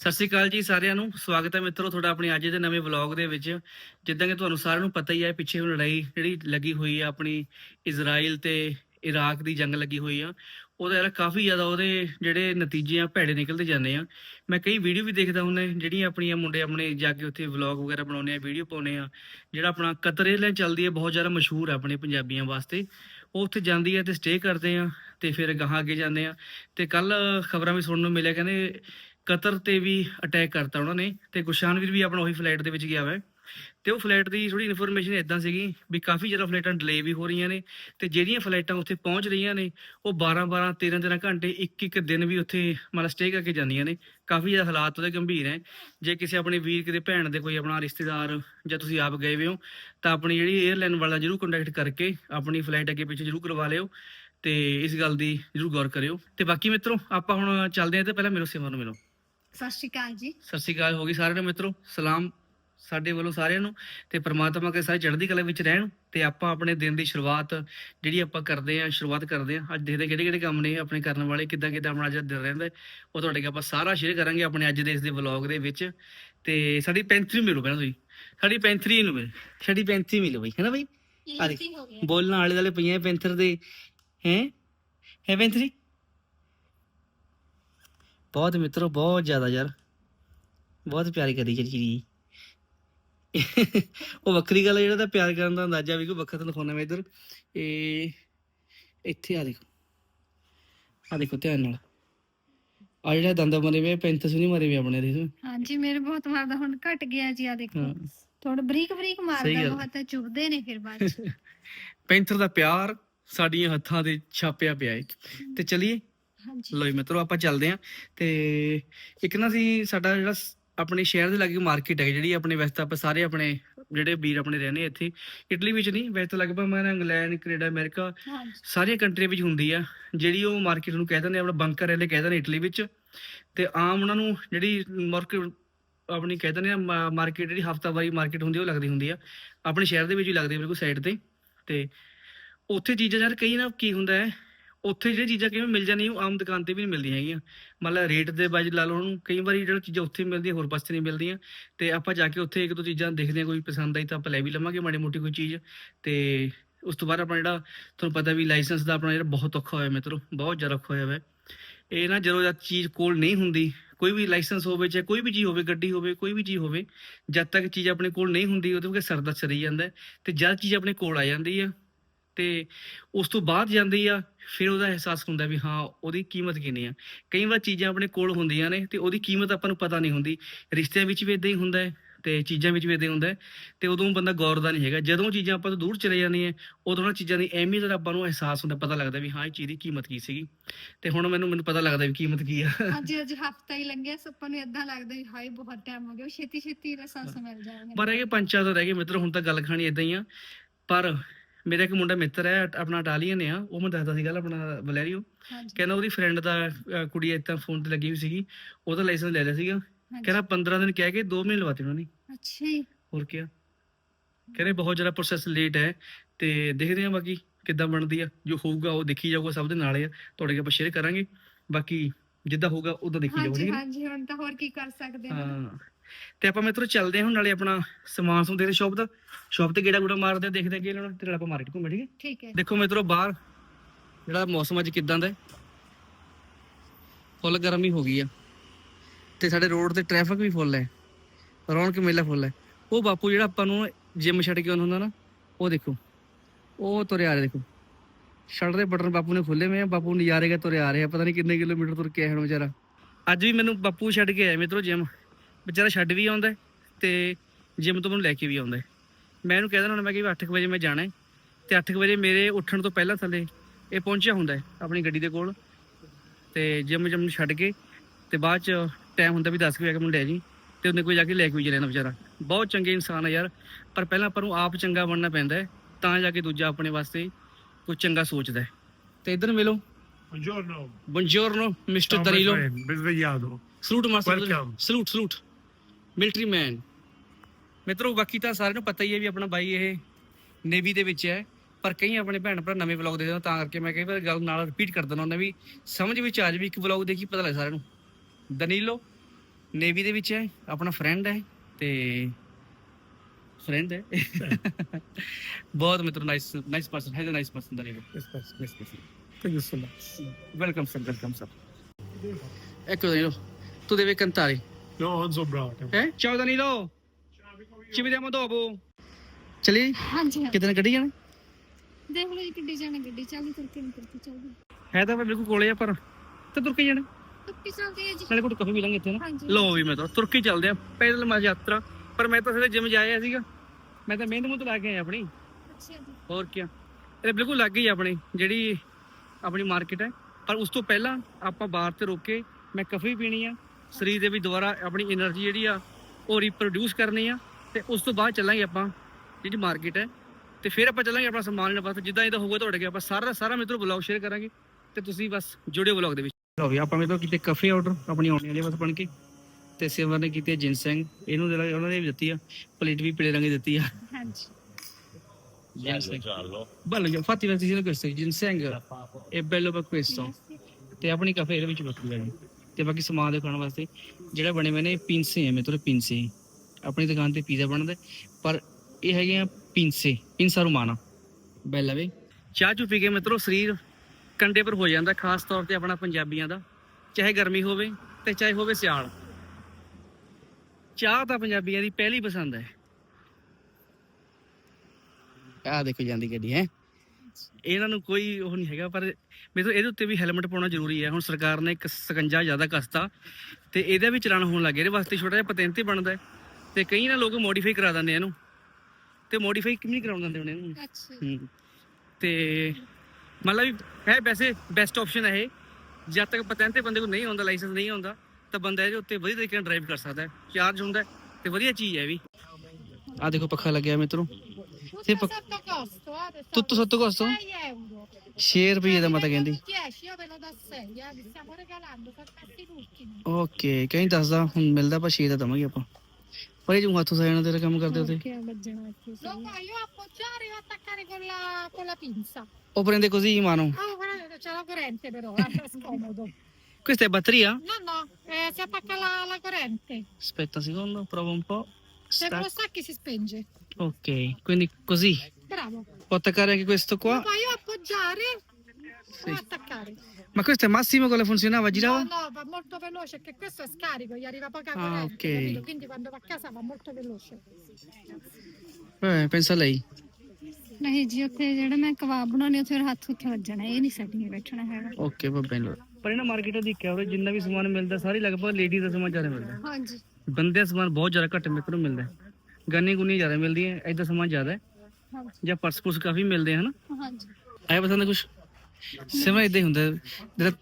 ਸਤਿ ਸ਼੍ਰੀ ਅਕਾਲ ਜੀ ਸਾਰਿਆਂ ਨੂੰ। ਸਵਾਗਤ ਹੈ ਮਿੱਤਰੋ ਤੁਹਾਡਾ ਆਪਣੇ ਅੱਜ ਦੇ ਨਵੇਂ ਵਲੌਗ ਦੇ ਵਿੱਚ। ਜਿੱਦਾਂ ਕਿ ਤੁਹਾਨੂੰ ਸਾਰਿਆਂ ਨੂੰ ਪਤਾ ਹੀ ਹੈ, ਪਿੱਛੇ ਹੁਣ ਲੜਾਈ ਜਿਹੜੀ ਲੱਗੀ ਹੋਈ ਹੈ ਆਪਣੀ ਇਜ਼ਰਾਈਲ ਤੇ ਇਰਾਕ ਦੀ ਜੰਗ ਲੱਗੀ ਹੋਈ ਆ। ਉਹਦਾ ਯਾਰ ਕਾਫੀ ਜ਼ਿਆਦਾ ਉਹਦੇ ਜਿਹੜੇ ਨਤੀਜੇ ਆ, ਭੈੜੇ ਨਿਕਲਦੇ ਜਾਂਦੇ ਆ। ਮੈਂ ਕਈ ਵੀਡੀਓ ਵੀ ਦੇਖਦਾ ਹੁੰਦਾ, ਜਿਹੜੀਆਂ ਆਪਣੀਆਂ ਮੁੰਡੇ ਆਪਣੇ ਜਾ ਕੇ ਉੱਥੇ ਵਲੌਗ ਵਗੈਰਾ ਬਣਾਉਂਦੇ ਆ, ਵੀਡੀਓ ਪਾਉਂਦੇ ਆ। ਜਿਹੜਾ ਆਪਣਾ ਕਤਰ 에ਅਰਲਾਈਨ ਚੱਲਦੀ ਹੈ ਬਹੁਤ ਜ਼ਿਆਦਾ ਮਸ਼ਹੂਰ ਆ ਆਪਣੇ ਪੰਜਾਬੀਆਂ ਵਾਸਤੇ। ਉਹ ਉੱਥੇ ਜਾਂਦੀ ਹੈ ਤੇ ਸਟੇ ਕਰਦੇ ਆ ਤੇ ਫਿਰ ਗਾਹਾਂ ਅੱਗੇ ਜਾਂਦੇ ਆ। ਤੇ ਕੱਲ ਖਬਰਾਂ ਵੀ ਸੁਣਨ ਨੂੰ ਮਿਲਿਆ, ਕਹਿੰਦੇ ਕਤਰ ਤੇ ਵੀ ਅਟੈਕ ਕਰਤਾ ਉਹਨਾਂ ਨੇ ਤੇ ਗੁਸ਼ਾਨਵੀਰ ਵੀ ਆਪਣਾ ਉਹੀ ਫਲਾਈਟ ਦੇ ਵਿੱਚ ਗਿਆ ਵਾ। ਤੇ ਉਹ ਫਲਾਈਟ ਦੀ ਥੋੜੀ ਇਨਫੋਰਮੇਸ਼ਨ ਇਦਾਂ ਸੀਗੀ ਵੀ ਕਾਫੀ ਜ਼ਿਆਦਾ ਫਲਾਈਟਾਂ ਡਿਲੇ ਵੀ ਹੋ ਰਹੀਆਂ ਨੇ ਤੇ ਜਿਹੜੀਆਂ ਫਲਾਈਟਾਂ ਉੱਥੇ ਪਹੁੰਚ ਰਹੀਆਂ ਨੇ, ਉਹ 12 12 13 13 ਘੰਟੇ ਇੱਕ ਇੱਕ ਦਿਨ ਵੀ ਉੱਥੇ ਮਤਲਬ ਸਟੇ ਕਰਕੇ ਜਾਂਦੀਆਂ ਨੇ। ਕਾਫੀ ਜ਼ਿਆਦਾ ਹਾਲਾਤ ਉਹਦੇ ਗੰਭੀਰ ਹੈ। ਜੇ ਕਿਸੇ ਆਪਣੇ ਵੀਰ ਕਿਤੇ ਭੈਣ ਦੇ ਕੋਈ ਆਪਣਾ ਰਿਸ਼ਤੇਦਾਰ ਜਾਂ ਤੁਸੀਂ ਆਪ ਗਏ ਹੋਏ ਹੋ, ਤਾਂ ਆਪਣੀ ਜਿਹੜੀ 에ਅਰਲਾਈਨ ਵਾਲਾ ਜਰੂਰ ਕੰਟੈਕਟ ਕਰਕੇ ਆਪਣੀ ਫਲਾਈਟ ਅੱਗੇ ਪਿੱਛੇ ਜਰੂਰ ਕਰਵਾ ਲਿਓ ਤੇ ਇਸ ਗੱਲ ਦੀ ਜਰੂਰ ਗੌਰ ਕਰਿਓ। ਤੇ ਬਾਕੀ ਮਿੱਤਰੋ, ਆਪਾਂ ਹੁਣ ਚੱਲਦੇ ਹਾਂ ਤੇ ਪਹਿਲਾਂ ਮਿਲੋ ਸਿਮਰ ਨੂੰ ਮਿਲੋ। ਸਤਿ ਸ਼੍ਰੀ ਅਕਾਲ ਜੀ। ਸਤਿ ਸ਼੍ਰੀ ਅਕਾਲ ਹੋ ਗਈ ਸਾਰਿਆਂ ਨੂੰ ਮਿੱਤਰੋ ਸਲਾਮ ਸਾਡੇ ਵੱਲੋਂ ਸਾਰਿਆਂ ਨੂੰ ਤੇ ਪ੍ਰਮਾਤਮਾ ਕੇ ਸਾਰੇ ਚੜ੍ਹਦੀ ਕਲਾ ਵਿੱਚ ਰਹਿਣ ਤੇ ਆਪਾਂ ਆਪਣੇ ਦਿਨ ਦੀ ਸ਼ੁਰੂਆਤ ਜਿਹੜੀ ਆਪਾਂ ਕਰਦੇ ਆਂ ਸ਼ੁਰੂਆਤ ਕਰਦੇ ਆਂ ਅੱਜ ਦੇਖਦੇ ਕਿਹੜੇ ਕਿਹੜੇ ਕੰਮ ਨੇ ਆਪਣੇ ਕਰਨ ਵਾਲੇ ਕਿੱਦਾਂ ਕਿੱਦਾਂ ਆਪਣਾ ਦਾ ਦਿਨ ਰਹਿੰਦਾ ਉਹ ਤੁਹਾਡੇ ਨਾਲ ਆਪਾਂ ਸਾਰਾ ਸ਼ੇਅਰ ਕਰਾਂਗੇ ਆਪਣੇ ਅੱਜ ਦੇ ਇਸ ਦੇ ਵਲੌਗ ਦੇ ਵਿੱਚ। ਤੇ ਸਾਡੀ ਪੈਂਥਰੀ ਮਿਲੋ ਪਹਿਲਾਂ ਤੁਸੀਂ। ਸਾਡੀ ਪੈਂਥਰੀ ਨੂੰ ਮਿਲ ਸਾਡੀ ਪੈਂਥਰੀ ਮਿਲੋ ਬਈ ਹੈਨਾ ਬਈ? ਬੋਲਣ ਵਾਲੇ ਵਾਲੇ ਪਈਆਂ ਪੈਂਥਰ ਦੇ ਹੈ? ਹੈ ਪੈਂਥਰੀ? ਬਹੁਤ ਮਿੱਤਰੋ ਬਹੁਤ ਜ਼ਿਆਦਾ ਯਾਰ। ਬਹੁਤ ਪਿਆਰੀ ਕਰੀ ਜਿਹੜੀ ਚੀਜ਼। ਉਹ ਵੱਖਰੀ ਗੱਲ ਹੈ ਜਿਹੜਾ ਤਾਂ ਪਿਆਰ ਕਰਨ ਦਾ ਅੰਦਾਜ਼ਾ ਵੀ ਕੋਈ ਵੱਖਰਾ ਤੁਹਾਨੂੰ ਮੈਂ ਇੱਧਰ। ਇਹ ਇੱਥੇ ਆ ਦੇਖੋ। ਆ ਦੇਖੋ ਧਿਆਨ ਨਾਲ। ਆ ਜਿਹੜਾ ਦੰਦ ਮਰੇ ਵੇ ਪੈਂਥਰ ਸੁਣੀ ਮਰੇ ਵੇ ਆਪਣੇ ਦੇ ਹਾਂਜੀ ਮੇਰੇ ਬਹੁਤ ਮਾਰਦਾ ਹੁਣ ਘਟ ਗਿਆ ਜੀ ਆ ਦੇਖੋ। ਹਾਂ। ਥੋੜਾ ਬਰੀਕ ਬਰੀਕ ਮਾਰਦਾ। ਬਹੁਤ ਚੁਭਦੇ ਨੇ ਫਿਰ ਬਾਅਦ ਪੈਂਥਰ ਦਾ ਪਿਆਰ ਸਾਡੀਆਂ ਹੱਥਾਂ ਤੇ ਛਾਪਿਆ ਪਿਆ ਹੈ ਤੇ ਚਲਿਏ ਹਾਂਜੀ। ਲੋ ਜੀ ਮਿੱਤਰੋ ਆਪਾਂ ਚੱਲਦੇ ਆਂ ਤੇ ਇੱਕ ਨਾ ਸੀ ਸਾਡਾ ਜਿਹੜਾ ਸ- ਆਪਣੇ ਸ਼ਹਿਰ ਦੇ ਲਾਗੇ ਮਾਰਕੀਟ ਹੈ ਜਿਹੜੀ ਆਪਣੇ ਵੈਸੇ ਤਾਂ ਆਪਾਂ ਸਾਰੇ ਆਪਣੇ ਜਿਹੜੇ ਵੀਰ ਆਪਣੇ ਰਹਿੰਦੇ ਆ ਇੱਥੇ ਇਟਲੀ ਵਿੱਚ ਨਹੀਂ ਵੈਸੇ ਤਾਂ ਲਗਭਗ ਮੈਂ ਨਾ ਇੰਗਲੈਂਡ ਕੈਨੇਡਾ ਅਮਰੀਕਾ ਹਾਂਜੀ। ਸਾਰੀਆਂ ਕੰਟਰੀਆਂ ਵਿੱਚ ਹੁੰਦੀ ਆ। ਜਿਹੜੀ ਉਹ ਮਾਰਕੀਟ ਨੂੰ ਕਹਿੰਦੇ ਨੇ ਆਪਣਾ ਬੰਕਰ ਵਾਲੇ ਕਹਿੰਦੇ ਨੇ ਇਟਲੀ ਵਿੱਚ। ਤੇ ਆਮ ਉਹਨਾਂ ਨੂੰ ਜਿਹੜੀ ਮਾਰਕੀਟ ਆਪਣੀ ਕਹਿੰਦੇ ਨੇ ਮਾਰਕੀਟ ਜਿਹੜੀ ਹਫਤਾਵਾਰੀ ਮਾਰਕੀਟ ਹੁੰਦੀ ਆ, ਉਹ ਲੱਗਦੀ ਹੁੰਦੀ ਆ। ਆਪਣੇ ਸ਼ਹਿਰ ਦੇ ਵਿੱਚ ਵੀ ਲੱਗਦੀ ਆ ਬਿਲਕੁਲ ਸਾਈਡ ਤੇ। ਤੇ ਉੱਥੇ ਚੀਜ਼ਾਂ ਯਾਰ ਕਈ ਨਾ ਕੀ ਹੁੰਦਾ ਹੈ ਉੱਥੇ ਜਿਹੜੀ ਚੀਜ਼ਾਂ ਕਿਵੇਂ ਮਿਲ ਜਾਂਦੀਆਂ ਉਹ ਆਮ ਦੁਕਾਨ ਤੇ ਵੀ ਨਹੀਂ ਮਿਲਦੀਆਂ ਹੈਗੀਆਂ। ਮਤਲਬ ਰੇਟ ਦੇ ਬਾਜ ਲਾ ਲਓ, ਉਹਨੂੰ ਕਈ ਵਾਰੀ ਜਿਹੜਾ ਚੀਜ਼ਾਂ ਉੱਥੇ ਮਿਲਦੀਆਂ, ਹੋਰ ਪਾਸੇ ਨਹੀਂ ਮਿਲਦੀਆਂ। ਤੇ ਆਪਾਂ ਜਾ ਕੇ ਉੱਥੇ ਇੱਕ ਦੋ ਚੀਜ਼ਾਂ ਦੇਖਦੇ ਹਾਂ, ਕੋਈ ਪਸੰਦ ਆਈ ਤਾਂ ਆਪਾਂ ਲੈ ਵੀ ਲਵਾਂਗੇ, ਮਾੜੀ ਮੋਟੀ ਕੋਈ ਚੀਜ਼। ਤੇ ਉਸ ਤੋਂ ਬਾਅਦ ਆਪਣਾ ਜਿਹੜਾ ਤੁਹਾਨੂੰ ਪਤਾ ਵੀ ਲਾਇਸੈਂਸ ਦਾ ਆਪਣਾ ਜਿਹੜਾ ਬਹੁਤ ਔਖਾ ਹੋਇਆ ਮਿੱਤਰੋ, ਬਹੁਤ ਜ਼ਿਆਦਾ ਔਖਾ ਹੋਇਆ ਹੈ ਇਹ ਨਾ ਜਦੋਂ ਜਦ ਚੀਜ਼ ਕੋਲ ਨਹੀਂ ਹੁੰਦੀ, ਕੋਈ ਵੀ ਲਾਇਸੈਂਸ ਹੋਵੇ, ਚਾਹੇ ਕੋਈ ਵੀ ਚੀਜ਼ ਹੋਵੇ, ਗੱਡੀ ਹੋਵੇ, ਕੋਈ ਵੀ ਚੀਜ਼ ਹੋਵੇ, ਜਦ ਤੱਕ ਚੀਜ਼ ਆਪਣੇ ਕੋਲ ਨਹੀਂ ਹੁੰਦੀ, ਉਹਦੇ ਵਿੱਚ ਸਰਦਾ ਸਰੀ ਜਾਂਦਾ। ਤੇ ਜਦ ਚੀਜ਼ ਆਪਣੇ ਕੋਲ ਆ ਜਾਂਦੀ ਹੈ ਤੇ ਉਸ ਤੋਂ ਬਾਅਦ ਜਾਂਦੀ ਆ ਫਿਰ ਉਹਦਾ ਅਹਿਸਾਸ ਹੁੰਦਾ ਵੀ ਹਾਂ ਉਹਦੀ ਕੀਮਤ ਕਿੰਨੀ ਆ। ਕਈ ਵਾਰ ਚੀਜ਼ਾਂ ਆਪਣੇ ਕੋਲ ਹੁੰਦੀਆਂ ਨੇ ਤੇ ਉਹਦੀ ਕੀਮਤ ਆਪਾਂ ਨੂੰ ਪਤਾ ਨਹੀਂ ਹੁੰਦੀ। ਰਿਸ਼ਤਿਆਂ ਵਿੱਚ ਵੀ ਇਦਾਂ ਹੀ ਹੁੰਦਾ ਹੈ ਤੇ ਚੀਜ਼ਾਂ ਵਿੱਚ ਵੀ ਇਦਾਂ ਹੁੰਦਾ ਤੇ ਉਦੋਂ ਬੰਦਾ ਗੌਰਦਾ ਨਹੀਂ ਹੈਗਾ। ਜਦੋਂ ਚੀਜ਼ਾਂ ਆਪਾਂ ਤੋਂ ਦੂਰ ਚਲੇ ਜਾਂਦੀਆਂ ਉਦੋਂ ਉਹਨਾਂ ਚੀਜ਼ਾਂ ਦੀ ਅਹਿਮੀਅਤ ਦਾ ਆਪਾਂ ਨੂੰ ਅਹਿਸਾਸ ਹੁੰਦਾ ਪਤਾ ਲੱਗਦਾ ਵੀ ਹਾਂ ਇਹ ਚੀਜ਼ ਦੀ ਕੀਮਤ ਕੀ ਸੀਗੀ। ਤੇ ਹੁਣ ਮੈਨੂੰ ਮੈਨੂੰ ਪਤਾ ਲੱਗਦਾ ਵੀ ਕੀਮਤ ਕੀ ਆ। ਅੱਜ ਅੱਜ ਹਫਤਾ ਹੀ ਲੰਘਿਆ ਸੋ ਆਪਾਂ ਨੂੰ ਇਦਾਂ ਲੱਗਦਾ ਵੀ ਹਾਏ ਬਹੁਤ ਟਾਈਮ ਹੋ ਗਿਆ। ਛੇਤੀ ਛੇਤੀ ਲਾਇਸੈਂਸ ਮਿਲ ਜਾਣਗੇ ਪਰ ਇਹ ਪੰਚਾਂ ਤੋਂ ਰਹਿ ਗਏ ਮਿੱਤਰ ਹੁਣ ਤਾਂ ਗੱਲ ਖਾਣੀ ਇਦਾਂ ਹੀ ਆ। ਪਰ ਮੇਰਾ ਇੱਕ ਮੁੰਡਾ ਮਿੱਤਰ ਹੈ ਆਪਣਾ ਇਟਾਲੀਅਨ ਆ ਉਹ ਮੈਂ ਦੱਸਦਾ ਸੀ ਗੱਲ ਆਪਣਾ ਵਲੈਰੀਓ। ਕਹਿੰਦਾ ਉਹਦੀ ਫਰੈਂਡ ਦਾ ਕੁੜੀ ਇਦਾਂ ਫੋਨ ਤੇ ਲੱਗੀ ਹੋਈ ਸੀਗੀ ਉਹਦਾ ਲਾਇਸੈਂਸ ਲੈ ਲਿਆ ਸੀਗਾ। ਕਹਿੰਦਾ 15 ਦਿਨ ਕਹਿ ਕੇ 2 ਮਹੀਨੇ ਲਵਾਤੇ ਉਹਨਾਂ ਨੇ। ਅੱਛਾ ਜੀ। ਹੋਰ ਕੀ ਕਹਿੰਦੇ ਬਹੁਤ ਜ਼ਿਆਦਾ ਪ੍ਰੋਸੈਸ ਲੇਟ ਹੈ ਤੇ ਦੇਖਦੇ ਹਾਂ ਬਾਕੀ ਕਿੱਦਾਂ ਬਣਦੀ ਆ। ਜੋ ਹੋਊਗਾ ਉਹ ਦੇਖੀ ਜਾਊਗਾ ਸਭ ਦੇ ਨਾਲ ਆ। ਤੁਹਾਡੇ ਨਾਲ ਆਪਾਂ ਸ਼ੇਅਰ ਕਰਾਂਗੇ। ਬਾਕੀ ਜਿੱਦਾਂ ਹੋਊਗਾ ਉਦਾਂ ਦੇਖੀ ਜਾਊਗਾ ਹਾਂਜੀ ਠੀਕ ਹੈ ਹਾਂਜੀ ਹੁਣ ਤਾਂ ਹੋਰ ਕੀ ਕਰ ਸਕਦੇ ਹਾਂ ਹਾਂ। ਤੇ ਆਪਾਂ ਮਿੱਤਰੋ ਚੱਲਦੇ ਹਾਂ ਹੁਣ ਨਾਲੇ ਆਪਣਾ ਸਮਾਨ ਸਮੂਨ ਦੇਖਦੇ ਸ਼ਾਪ ਦਾ। ਸ਼ਾਪ ਤੇ ਗੇੜਾ ਗੂੜਾ ਮਾਰਦੇ ਦੇਖਦੇ ਹਾਂ ਕੀ ਲੈਣਾ ਤੇ ਨਾਲ ਆਪਾਂ ਮਾਰਕੀਟ ਘੁੰਮੇ ਠੀਕ ਹੈ? ਠੀਕ ਹੈ। ਦੇਖੋ ਮਿੱਤਰੋ ਬਾਹਰ ਜਿਹੜਾ ਮੌਸਮ ਅੱਜ ਕਿਦਾਂ ਦਾ ਹੈ? ਫੁੱਲ ਗਰਮੀ ਹੋ ਗਈ ਆ। ਤੇ ਸਾਡੇ ਰੋਡ ਤੇ ਟ੍ਰੈਫਿਕ ਵੀ ਫੁੱਲ ਹੈ। ਰੌਣਕ ਮੇਲਾ ਫੁੱਲ ਹੈ। ਉਹ ਬਾਪੂ ਜਿਹੜਾ ਆਪਾਂ ਨੂੰ ਜਿਮ ਛੱਡ ਕੇ ਆਉਂਦਾ ਹੁੰਦਾ ਨਾ ਉਹ ਦੇਖੋ। ਉਹ ਤੁਰੇ ਆ ਰਿਹਾ ਦੇਖੋ। ਸ਼ਟਰ ਦੇ ਬਟਨ ਬਾਪੂ ਨੇ ਖੁੱਲੇ ਹੋਏ ਆ ਬਾਪੂ ਨਜ਼ਾਰੇ ਕੇ ਤੁਰੇ ਆ ਰਹੇ ਆ ਪਤਾ ਨਹੀਂ ਕਿੰਨੇ ਕਿਲੋਮੀਟਰ ਤੁਰ ਕੇ ਆਇਆ ਹੁਣ ਵਿਚਾਰਾ। ਅੱਜ ਵੀ ਮੈਨੂੰ ਬਾਪੂ ਛੱਡ ਕੇ ਆਇਆ ਮਿੱਤਰੋ ਜਿਮ ਵਿਚਾਰਾ ਛੱਡ ਵੀ ਆਉਂਦਾ ਤੇ ਜਿਮ ਤੋਂ ਮੈਨੂੰ ਲੈ ਕੇ ਵੀ ਆਉਂਦਾ। ਮੈਂ ਇਹਨੂੰ ਕਹਿ ਦਿੰਦਾ ਹੁਣ ਮੈਂ ਕਿ 8 ਵਜੇ ਮੈਂ ਜਾਣਾ ਤੇ 8 ਵਜੇ ਮੇਰੇ ਉੱਠਣ ਤੋਂ ਪਹਿਲਾਂ ਥੱਲੇ ਇਹ ਪਹੁੰਚਿਆ ਹੁੰਦਾ ਆਪਣੀ ਗੱਡੀ ਦੇ ਕੋਲ ਤੇ ਜਿਮ ਜਿਮ ਨੂੰ ਛੱਡ ਕੇ ਤੇ ਬਾਅਦ ਚ ਟਾਈਮ ਹੁੰਦਾ ਵੀ 10 ਵਜੇ ਆ ਕੇ ਮੁੰਡੇ ਜੀ ਤੇ ਉਹਨੇ ਕੋਈ ਜਾ ਕੇ ਲੈ ਕੇ ਵੀ ਜਾਂਦਾ ਵਿਚਾਰਾ ਬਹੁਤ ਚੰਗੇ ਇਨਸਾਨ ਆ ਯਾਰ ਪਰ ਪਹਿਲਾਂ ਆਪਾਂ ਨੂੰ ਆਪ ਚੰਗਾ ਬਣਨਾ ਪੈਂਦਾ ਹੈ ਤਾਂ ਜਾ ਕੇ ਦੂਜਾ ਆਪਣੇ ਵਾਸਤੇ ਕੋਈ ਚੰਗਾ ਸੋਚਦਾ ਤੇ ਇਧਰ ਮਿਲੋ Buongiorno. ਬੁongiorno ਮਿਸਟਰ ਦਰੀਲੋ svegliato. Salute master. Salute salute military man ਮਿੱਤਰੋ ਬਾਕੀ ਤਾਂ ਸਾਰਿਆਂ ਨੂੰ ਪਤਾ ਹੀ ਹੈ ਵੀ ਆਪਣਾ ਬਾਈ ਇਹ ਨੇਵੀ ਦੇ ਵਿੱਚ ਹੈ ਪਰ ਕਈ ਆਪਣੇ ਭੈਣ ਭਰਾ ਨਵੇਂ ਵਲੌਗ ਦੇਖਦੇ ਨੇ ਤਾਂ ਕਰਕੇ ਮੈਂ ਕਈ ਵਾਰ ਗੱਲ ਨਾਲ ਰਿਪੀਟ ਕਰ ਦਿੰਦਾ ਹੁੰਦਾ ਵੀ ਸਮਝ ਵਿੱਚ ਆ ਜਾਵੇ ਇੱਕ ਵਲੌਗ ਦੇਖੀ ਪਤਾ ਲੱਗ ਸਾਰਿਆਂ ਨੂੰ। ਦਨੀਲੋ ਨੇਵੀ ਦੇ ਵਿੱਚ ਹੈ ਆਪਣਾ ਫਰੈਂਡ ਹੈ ਤੇ ਫਰੈਂਡ ਹੈ। ਬਹੁਤ ਮਿੱਤਰ ਨਾਈਸ ਨਾਈਸ ਪਰਸਨ ਹੈ ਨਾਈਸ ਪਰਸਨ ਦਾ ਰੇਗੋ Yes, yes. Nice person Thank you so much. Welcome sir welcome sir ecco Danilo tu devi cantare No, non so bravo. eh ciao Danilo ci vediamo dopo ਚਲੀ ਹਾਂਜੀ ਹਾਂ ਕਿਤੇ ਗੱਡੀ ਜਾਣਾ? ਦੇਖ ਲਓ ਜੀ ਕਿੱਡੀ ਜਾਣਾ ਗੱਡੀ। ਚੱਲਦੀ ਤੁਰ ਕੇ ਨਹੀਂ ਤੁਰ ਕੇ ਚੱਲਦੀ ਹੈ ਤਾਂ ਬਿਲਕੁਲ ਕੋਲੇ ਆ ਪਰ ਤੇ ਤੁਰ ਕੇ ਜਾਣਾ। ਤੁੱਪੀ ਚੱਲਦੀ ਹੈ ਜੀ। ਨਾਲੇ ਕੋਲ ਕਾਫੀ ਮਿਲਾਂਗੇ ਇੱਥੇ ਨਾ। ਹਾਂਜੀ। ਲੋ ਵੀ ਮੈਂ ਤਾਂ ਤੁਰ ਕੇ ਚੱਲਦੇ ਆ। ਪੈਦਲ ਮਾ ਯਾਤਰਾ। ਪਰ ਮੈਂ ਤਾਂ ਸਿਰੇ ਜਿਮ ਜਾਇਆ ਸੀਗਾ। ਮੈਂ ਤਾਂ ਮਿਹਨਤ ਮੁੱਤ ਲਾ ਕੇ ਆਇਆ ਆਪਣੀ। ਅੱਛਾ ਜੀ। ਹੋਰ ਕੀ ਇਹ ਬਿਲਕੁਲ ਲੱਗ ਗਈ ਆਪਣੀ ਜਿਹੜੀ ਆਪਣੀ ਮਾਰਕੀਟ ਹੈ। ਪਰ ਉਸ ਤੋਂ ਪਹਿਲਾਂ ਆਪਾਂ ਬਾਹਰ ਤੇ ਰੋਕ ਕੇ ਮੈਂ ਕਾਫੀ ਪੀਣੀ ਆ। ਸਰੀਰ ਦੇ ਵਿੱਚ ਦੁਬਾਰਾ ਆਪਣੀ એનર્ਜੀ ਜਿਹੜੀ ਆ ਉਹ ਰੀਪਰੋਡਿਊਸ ਕਰਨੀ ਆ ਤੇ ਉਸ ਤੋਂ ਬਾਅਦ ਚੱਲਾਂਗੇ ਆਪਾਂ ਜਿਹੜੀ ਮਾਰਕੀਟ ਹੈ ਤੇ ਫਿਰ ਆਪਾਂ ਚੱਲਾਂਗੇ ਆਪਣਾ ਸਮਾਨ ਲੈਣ ਵਾਸਤੇ। ਜਿੱਦਾਂ ਇਹਦਾ ਹੋਊਗਾ ਤੁਹਾਡੇ ਕੇ ਆਪਾਂ ਸਾਰਾ ਸਾਰਾ ਮੇਰੇ ਤੋਂ ਬਲੌਗ ਸ਼ੇਅਰ ਕਰਾਂਗੇ ਤੇ ਤੁਸੀਂ ਬਸ ਜੁੜਿਓ ਬਲੌਗ ਦੇ ਵਿੱਚ। ਲਓ ਵੀ ਆਪਾਂ ਮੇਰੇ ਤੋਂ ਕਿਤੇ ਕਾਫੀ ਆਰਡਰ ਆਪਣੀ ਆਉਣੀ ਵਾਲੀ ਬਸ ਬਣ ਕੇ। ਤੇ ਸਿਮਰ ਨੇ ਕੀਤੀ ਜਿੰਸੈਂਗ ਇਹਨੂੰ ਦੇ ਉਹਨਾਂ ਨੇ ਵੀ ਦਿੱਤੀ ਆ ਪਲੇਟ ਵੀ ਪੀਲੇ ਰੰਗ ਦਿੱਤੀ ਆ। ਹਾਂਜੀ। Bello gli ho fatti i vestiti da questo ginseng e bello per questo ਤੇ ਆਪਣੀ ਕਾਫੇ ਇਹਦੇ ਵਿੱਚ ਬੱਕਰੀ ਆ ਤੇ ਬਾਕੀ ਸਮਾਨ ਦੇ ਖਾਣ ਵਾਸਤੇ ਜਿਹੜਾ ਬਣੇ ਹੋਏ ਨੇ ਪਿੰਸੇ ਆ ਮੇਰੇ ਪਿੰਸੇ। ਆਪਣੀ ਦੁਕਾਨ ਤੇ ਪੀਜ਼ਾ ਬਣਦਾ, ਪਰ ਇਹ ਹੈਗੇ ਆ ਪਿੰਸੇ, ਪਿੰਸਾ ਰੁਮਾਨਾ। ਬੈਲਾ ਵੇ ਚਾਹ ਚੂ ਪੀ ਕੇ ਮਿੱਤਰੋ, ਸਰੀਰ ਕੰਡੇ ਪਰ ਹੋ ਜਾਂਦਾ, ਖਾਸ ਤੌਰ ਤੇ ਆਪਣਾ ਪੰਜਾਬੀਆਂ ਦਾ। ਚਾਹੇ ਗਰਮੀ ਹੋਵੇ ਤੇ ਚਾਹੇ ਹੋਵੇ ਸਿਆਲ। ਚਾਹ ਤਾਂ ਪੰਜਾਬੀਆਂ ਦੀ ਪਹਿਲੀ ਪਸੰਦ ਹੈ। ਆ ਦੇਖੋ ਜਾਂਦੀ ਗੱਡੀ, ਹੈ। ਇਹਨਾਂ ਨੂੰ ਕੋਈ ਉਹ ਨਹੀਂ ਹੈਗਾ ਪਰ ਮੈਨੂੰ ਇਹਦੇ ਉੱਤੇ ਵੀ ਹੈਲਮਟ ਪਾਉਣਾ ਜ਼ਰੂਰੀ ਹੈ। ਹੁਣ ਸਰਕਾਰ ਨੇ ਇੱਕ ਸਕੰਜਾ ਜ਼ਿਆਦਾ ਕਸਤਾ ਤੇ ਇਹਦਾ ਵੀ ਚਲਾਨ ਹੋਣ ਲੱਗ ਗਿਆ ਇਹਦੇ ਵਾਸਤੇ ਛੋਟਾ ਜਿਹਾ ਪਤੈਂਤ ਬਣਦਾ। ਤੇ ਕਈ ਨਾ ਲੋਕ ਮੋਡੀਫਾਈ ਕਰਾ ਦਿੰਦੇ ਇਹਨੂੰ। ਤੇ ਮੋਡੀਫਾਈ ਕਿਵੇਂ ਨਹੀਂ ਕਰਾਉਣ ਦਿੰਦੇ ਹੁਣ ਇਹਨੂੰ। ਤੇ ਮਤਲਬ ਵੀ ਹੈ ਵੈਸੇ ਬੈਸਟ ਆਪਸ਼ਨ ਹੈ ਇਹ। ਜਦ ਤੱਕ ਪਤੈਂਤ ਤੇ ਬੰਦੇ ਕੋਲ ਨਹੀਂ ਹੁੰਦਾ ਲਾਇਸੈਂਸ ਨਹੀਂ ਹੁੰਦਾ ਤਾਂ ਬੰਦਾ ਇਹਦੇ ਉੱਤੇ ਵਧੀਆ ਤਰੀਕੇ ਨਾਲ ਡਰਾਈਵ ਕਰ ਸਕਦਾ ਹੈ। ਚਾਰਜ ਹੁੰਦਾ ਤੇ ਵਧੀਆ ਚੀਜ਼ ਹੈ ਵੀ। ਆ ਦੇਖੋ ਪੱਖਾ ਲੱਗਿਆ ਮਿੱਤਰੋ। sì, sotto costo, eh, tutto sotto costo? 6 euro. 6 euro da mata 10, io ve lo do 6, eh, vi stiamo regalando per questi tutti. Ok, कहीं दस दा हम मिलदा पर छे दा दमागे Poi पर ये जो हाथों से ना तेरा काम कर देते lo voglio appoggiare e attaccare con la, con la pinza. o prende così in mano Ah, guardate, c'è la corrente però, eh, è scomodo. questa è batteria? No, no, eh, si attacca la, la corrente. aspetta un secondo provo un po' Se Stac- lo stacchi si spenge. ok quindi così Bravo. può attaccare anche questo Lo qua puoi o appoggiare Sì. o attaccare. ma questo è massimo come funzionava girava? No, no, va molto veloce perché questo è scarico, gli arriva poca Ah, corrente, ok. capito? Quindi quando va a casa va molto veloce. eh, pensa lei ਨਹੀਂ ਜੀ ਉੱਥੇ ਜਿਹੜਾ ਮੈਂ ਕਬਾਬ ਬਣਾਉਣੀ ਉੱਥੇ ਮੇਰਾ ਹੱਥ ਉੱਥੇ ਵੱਜਣਾ ਇਹ ਨਹੀਂ ਸੈਟਿੰਗ ਬੈਠਣਾ ਹੈਗਾ ਓਕੇ va bene ਪਰ ਇਹਨਾਂ ਮਾਰਕੀਟ ਦੇਖਿਆ ਉਹ ਜਿੰਨਾ ਵੀ ਸਮਾਨ ਮਿਲਦਾ ਸਾਰੀ ਲਗਭਗ ਲੇਡੀਜ਼ ਦਾ ਸਮਾਨ ਜ਼ਿਆਦਾ ਮਿਲਦਾ ਹਾਂਜੀ ਬੰਦੇ ਸਮਾਨ ਬਹੁਤ ਜ਼ਿਆਦਾ ਘੱਟ ਮਿੱਤਰ ਨੂੰ ਮਿਲਦਾ ਹੈ। ਗੰਨੇ ਗੁੰਨੀ ਜ਼ਿਆਦਾ ਮਿਲਦੀ ਹੈ ਐਦਾਂ ਸਮਾਨ ਜ਼ਿਆਦਾ ਹੈ। ਹਾਂਜੀ। ਜਾਂ ਪਰਸ ਪੁਰਸ ਕਾਫੀ ਮਿਲਦੇ ਹਨ। ਹਾਂਜੀ। ਆਇਆ ਪਸੰਦ ਕੁਝ ਸਿਮਰ ਇਦਾਂ ਹੀ ਹੁੰਦਾ ਹੈ। ਜਿਹੜਾ